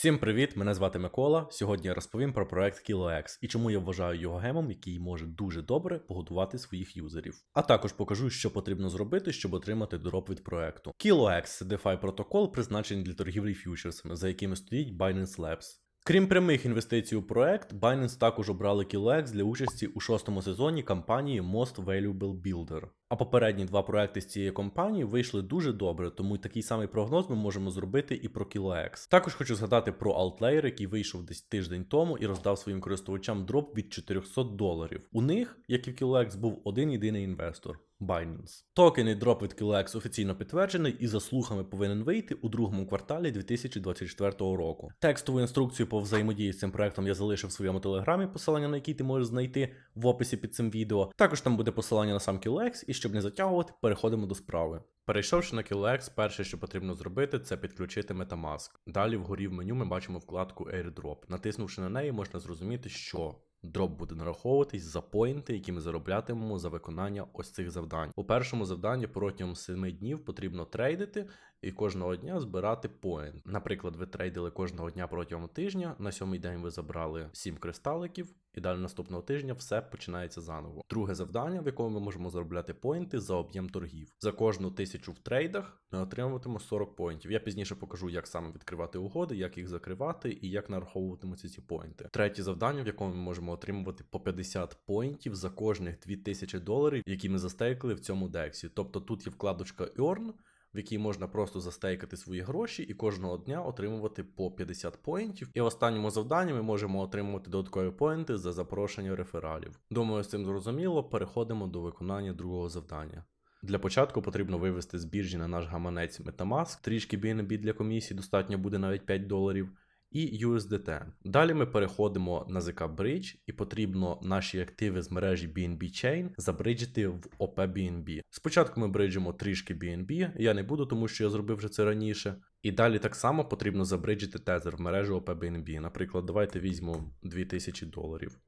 Всім привіт! Мене звати Микола. Сьогодні я розповім про проект KiloX і чому я вважаю його гемом, який може дуже добре погодувати своїх юзерів. А також покажу, що потрібно зробити, щоб отримати дроп від проекту. KiloX це DeFi протокол, призначений для торгівлі фьючерсами, за якими стоїть Binance Labs. Крім прямих інвестицій у проект, Binance також обрали KiloX для участі у шостому сезоні кампанії Most Valuable Builder. А попередні два проекти з цієї компанії вийшли дуже добре, тому такий самий прогноз ми можемо зробити і про KiloX. Також хочу згадати про Outlayer, який вийшов десь тиждень тому і роздав своїм користувачам дроп від 400 доларів. У них, як і в KiloX, був один єдиний інвестор. Binance. Токенний дроп від KiloX офіційно підтверджений і за слухами повинен вийти у другому кварталі 2024 року. Текстову інструкцію по взаємодії з цим проектом я залишив в своєму телеграмі, посилання на який ти можеш знайти в описі під цим відео. Також там буде посилання на сам KiloX, і щоб не затягувати, переходимо до справи. Перейшовши на KiloX, перше, що потрібно зробити, це підключити Metamask. Далі вгорі в меню ми бачимо вкладку AirDrop. Натиснувши на неї, можна зрозуміти, що Дроп буде нараховуватись за поінти, які ми зароблятимемо за виконання ось цих завдань. У першому завданні протягом 7 днів потрібно трейдити і кожного дня збирати поінт. Наприклад, ви трейдили кожного дня протягом тижня. На сьомий день ви забрали 7 кристаликів, і далі наступного тижня все починається заново. Друге завдання, в якому ми можемо заробляти поінти за об'єм торгів. За кожну тисячу в трейдах ми отримуватимемо 40 поінтів. Я пізніше покажу, як саме відкривати угоди, як їх закривати і як нараховуватимуться ці поінти. Третє завдання, в якому ми можемо отримувати по 50 поінтів за кожних 2000 доларів, які ми застейкали в цьому дексі. Тобто тут є вкладочка Earn, в якій можна просто застейкати свої гроші і кожного дня отримувати по 50 поінтів. І в останньому завданні ми можемо отримувати додаткові поінти за запрошення рефералів. Думаю, з цим зрозуміло. Переходимо до виконання другого завдання. Для початку потрібно вивести з біржі на наш гаманець Metamask, трішки BNB для комісії, достатньо буде навіть 5 доларів. І USDT. Далі ми переходимо на ZK Bridge і потрібно наші активи з мережі BNB Chain забриджити в OP BNB. Спочатку ми бриджимо трішки BNB, я не буду, тому що я зробив вже це раніше. І далі так само потрібно забриджити тезер в мережу OP BNB. Наприклад, давайте візьмемо 2000 доларів.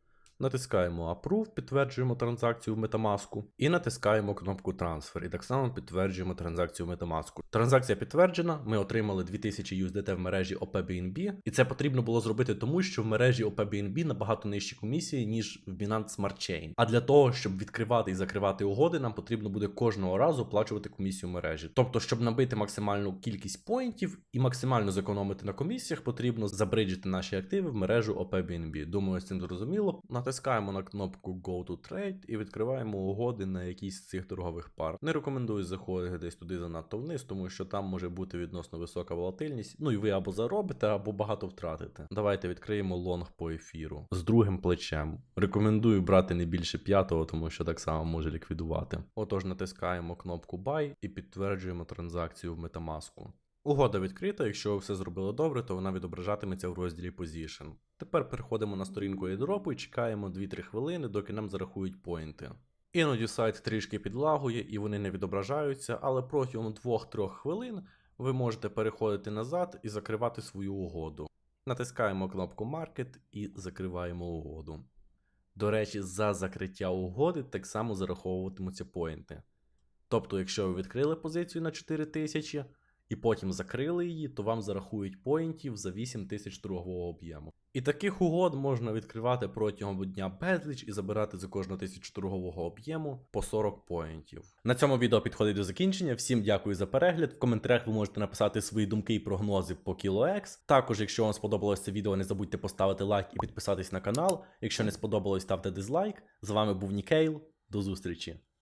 Натискаємо Approve, підтверджуємо транзакцію в Metamask і натискаємо кнопку Transfer. І так само підтверджуємо транзакцію в Metamask. Транзакція підтверджена, ми отримали 2000 USDT в мережі OPBNB, і це потрібно було зробити тому, що в мережі OPBNB набагато нижчі комісії, ніж в Binance Smart Chain. А для того, щоб відкривати і закривати угоди, нам потрібно буде кожного разу оплачувати комісію мережі. Тобто, щоб набити максимальну кількість поінтів і максимально зекономити на комісіях, потрібно забриджити наші активи в мережу OPBNB. Думаю, з цим зрозуміло. Натискаємо на кнопку Go to Trade і відкриваємо угоди на якійсь з цих торгових пар. Не рекомендую заходити десь туди занадто вниз, тому що там може бути відносно висока волатильність. Ну і ви або заробите, або багато втратите. Давайте відкриємо лонг по ефіру з другим плечем. Рекомендую брати не більше п'ятого, тому що так само може ліквідувати. Отож, натискаємо кнопку Buy і підтверджуємо транзакцію в Metamask. Угода відкрита, якщо ви все зробили добре, то вона відображатиметься в розділі Position. Тепер переходимо на сторінку airdrop і чекаємо 2-3 хвилини, доки нам зарахують поінти. Іноді сайт трішки підлагує і вони не відображаються, але протягом 2-3 хвилин ви можете переходити назад і закривати свою угоду. Натискаємо кнопку Market і закриваємо угоду. До речі, за закриття угоди так само зараховуватимуться поінти. Тобто, якщо ви відкрили позицію на 4000 і потім закрили її, то вам зарахують поінтів за 8 тисяч торгового об'єму. І таких угод можна відкривати протягом дня безліч і забирати за кожну тисячу торгового об'єму по 40 поінтів. На цьому відео підходить до закінчення. Всім дякую за перегляд. В коментарях ви можете написати свої думки і прогнози по KiloX. Також, якщо вам сподобалось це відео, не забудьте поставити лайк і підписатись на канал. Якщо не сподобалось, ставте дизлайк. З вами був Нікейл. До зустрічі!